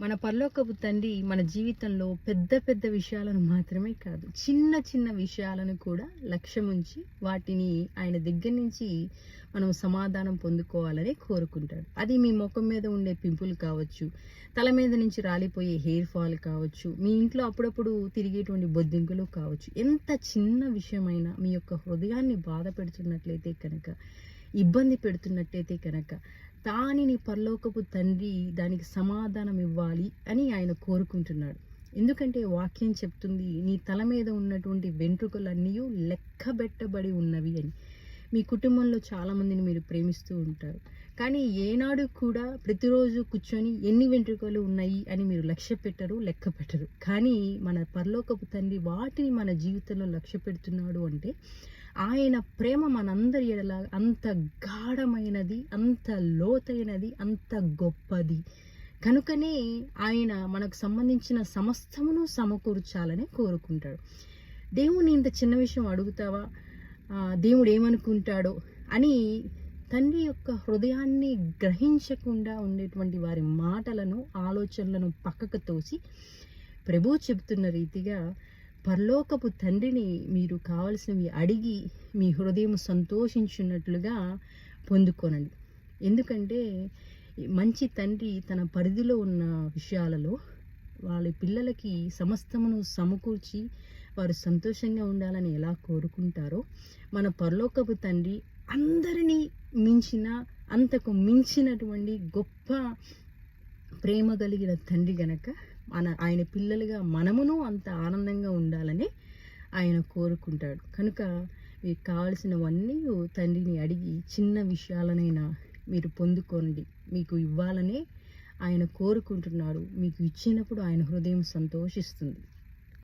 మన పరలోకపు తండ్రి మన జీవితంలో పెద్ద పెద్ద విషయాలను మాత్రమే కాదు చిన్న చిన్న విషయాలను కూడా లక్ష్యముంచి వాటిని ఆయన దగ్గర నుంచి మనం సమాధానం పొందుకోవాలని కోరుకుంటాడు. అది మీ ముఖం మీద ఉండే పింపుల్ కావచ్చు తల మీద నుంచి రాలిపోయే హెయిర్ ఫాల్ కావచ్చు మీ ఇంట్లో అప్పుడప్పుడు తిరిగేటువంటి బొద్దింకులు కావచ్చు ఎంత చిన్న విషయమైనా మీ యొక్క హృదయాన్ని బాధ పెడుతున్నట్లయితే కనుక ఇబ్బంది పెడుతున్నట్టయితే కనుక తానిని పరలోకపు తండ్రి దానికి సమాధానం ఇవ్వాలి అని ఆయన కోరుకుంటున్నాడు. ఎందుకంటే వాక్యం చెప్తుంది నీ తల మీద ఉన్నటువంటి వెంట్రుకలన్నీ లెక్కబెట్టబడి ఉన్నవి అని. మీ కుటుంబంలో చాలామందిని మీరు ప్రేమిస్తూ ఉంటారు. కానీ ఏనాడు కూడా ప్రతిరోజు కూర్చొని ఎన్ని వెంట్రుకలు ఉన్నాయి అని మీరు లక్ష్య పెట్టరు లెక్క పెట్టరు. కానీ మన పరలోకపు తండ్రి వాటిని మన జీవితంలో లక్ష్య పెడుతున్నాడు అంటే ఆయన ప్రేమ మనందరి ఎడలా అంత గాఢమైనది అంత లోతైనది అంత గొప్పది. కనుకనే ఆయన మనకు సంబంధించిన సమస్తమును సమకూర్చాలని కోరుకుంటాడు. దేవుని ఇంత చిన్న విషయం అడుగుతావా? దేవుడు ఏమనుకుంటాడో అని తండ్రి యొక్క హృదయాన్ని గ్రహించకుండా ఉండేటువంటి వారి మాటలను ఆలోచనలను పక్కకు తోసి ప్రభు చెబుతున్న రీతిగా పరలోకపు తండ్రిని మీరు కావలసినవి అడిగి మీ హృదయం సంతోషించున్నట్లుగా పొందుకోనండి. ఎందుకంటే మంచి తండ్రి తన పరిధిలో ఉన్న విషయాలలో వాళ్ళ పిల్లలకి సమస్తమును సమకూర్చి వారు సంతోషంగా ఉండాలని ఎలా కోరుకుంటారో మన పరలోకపు తండ్రి అందరినీ మించిన అంతకు మించినటువంటి గొప్ప ప్రేమ కలిగిన తండ్రి గనక మన ఆయన పిల్లలుగా మనమును అంత ఆనందంగా ఉండాలని ఆయన కోరుకుంటాడు. కనుక మీకు కావలసినవన్నీ తండ్రిని అడిగి చిన్న విషయాలనైనా మీరు పొందుకోండి. మీకు ఇవ్వాలనే ఆయన కోరుకుంటున్నాడు. మీకు ఇచ్చినప్పుడు ఆయన హృదయం సంతోషిస్తుంది.